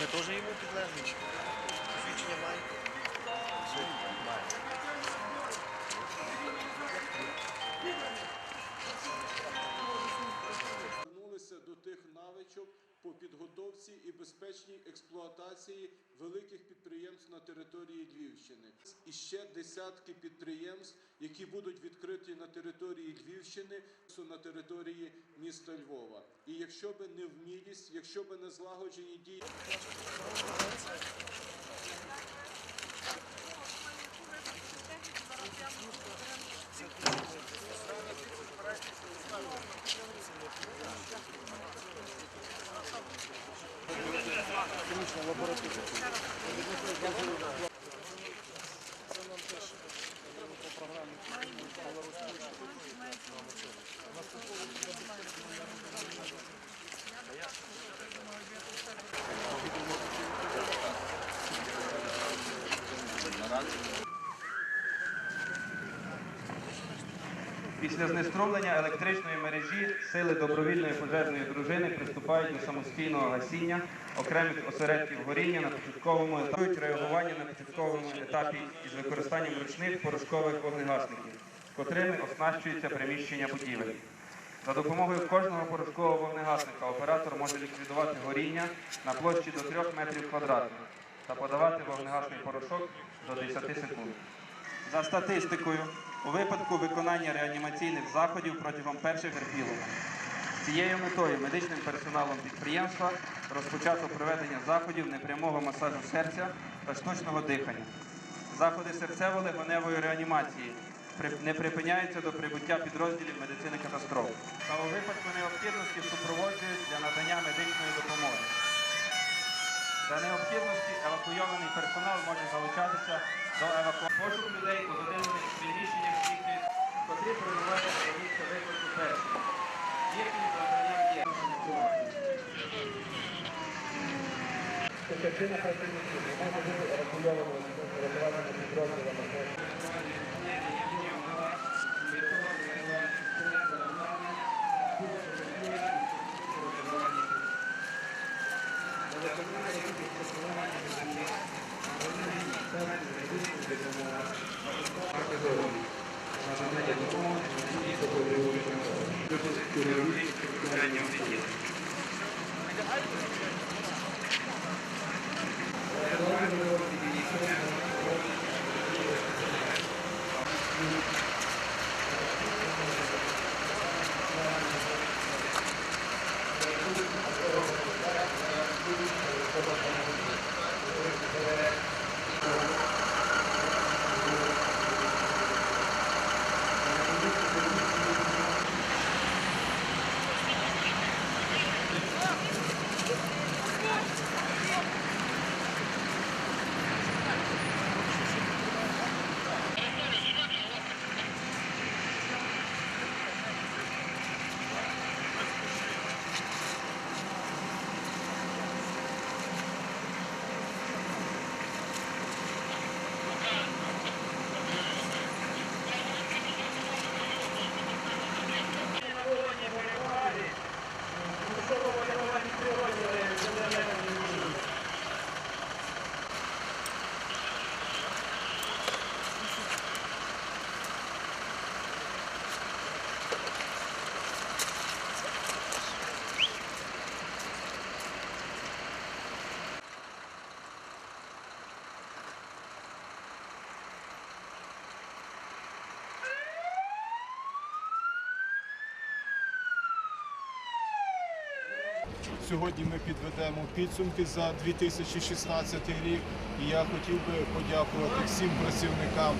Ми теж йому підлежимо. Посвідчення має. По підготовці і безпечній експлуатації великих підприємств на території Львівщини. І ще десятки підприємств, які будуть відкриті на території Львівщини, на території міста Львова. І якщо би не вмілість, якщо би не злагоджені дії. Після знеструмлення електричної мережі сили добровільної пожежної дружини приступають до самостійного гасіння окремих осередків горіння на початковому етапі реагування на початковому етапі із використанням ручних порошкових вогнегасників, котрими оснащується приміщення будівель. За допомогою кожного порошкового вогнегасника оператор може ліквідувати горіння на площі до 3 метрів квадратних та подавати вогнегасний порошок до 10 секунд. За статистикою, у випадку виконання реанімаційних заходів протягом перших терпілок. З цією метою медичним персоналом підприємства розпочато проведення заходів непрямого масажу серця та штучного дихання. Заходи серцево-легеневої реанімації не припиняються до прибуття підрозділів медицини катастроф та у випадку необхідності супроводжують для надання медичної допомоги. За необхідності евакуйований персонал може до евакуації. Пошук людей у задимлених приміщеннях здійснюють, котрі перебувають до місця виклику перші. Їхні завданням є. Частина працівників не може бути евакуйованою з рятувальними підрозділами. Сьогодні ми підведемо підсумки за 2016 рік. І я хотів би подякувати всім працівникам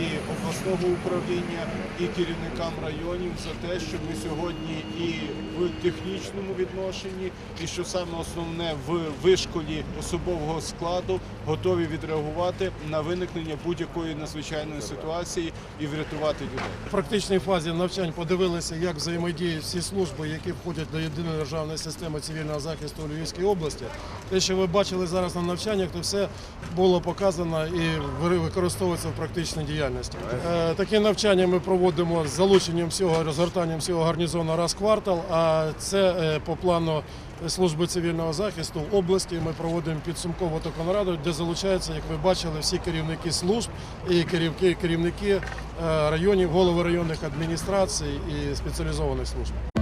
і обласного управління, і керівникам районів за те, що ми сьогодні і в технічному відношенні, і що саме основне в вишколі особового складу готові відреагувати на виникнення будь-якої надзвичайної ситуації і врятувати людей. В практичній фазі навчань подивилися, як взаємодіють всі служби, які входять до єдиної державної системи цивільного захисту у Львівській області. Те, що ви бачили зараз на навчаннях, то все було показано і використовується в практичній діяльності. Діяльності. Е, Такі навчання ми проводимо з залученням всього розгортанням всього гарнізону раз в квартал. А це е, по плану служби цивільного захисту в області. Ми проводимо підсумкову таку нараду, де залучаються, як ви бачили, всі керівники служб і керівники, керівники е, районів, голови районних адміністрацій і спеціалізованих служб.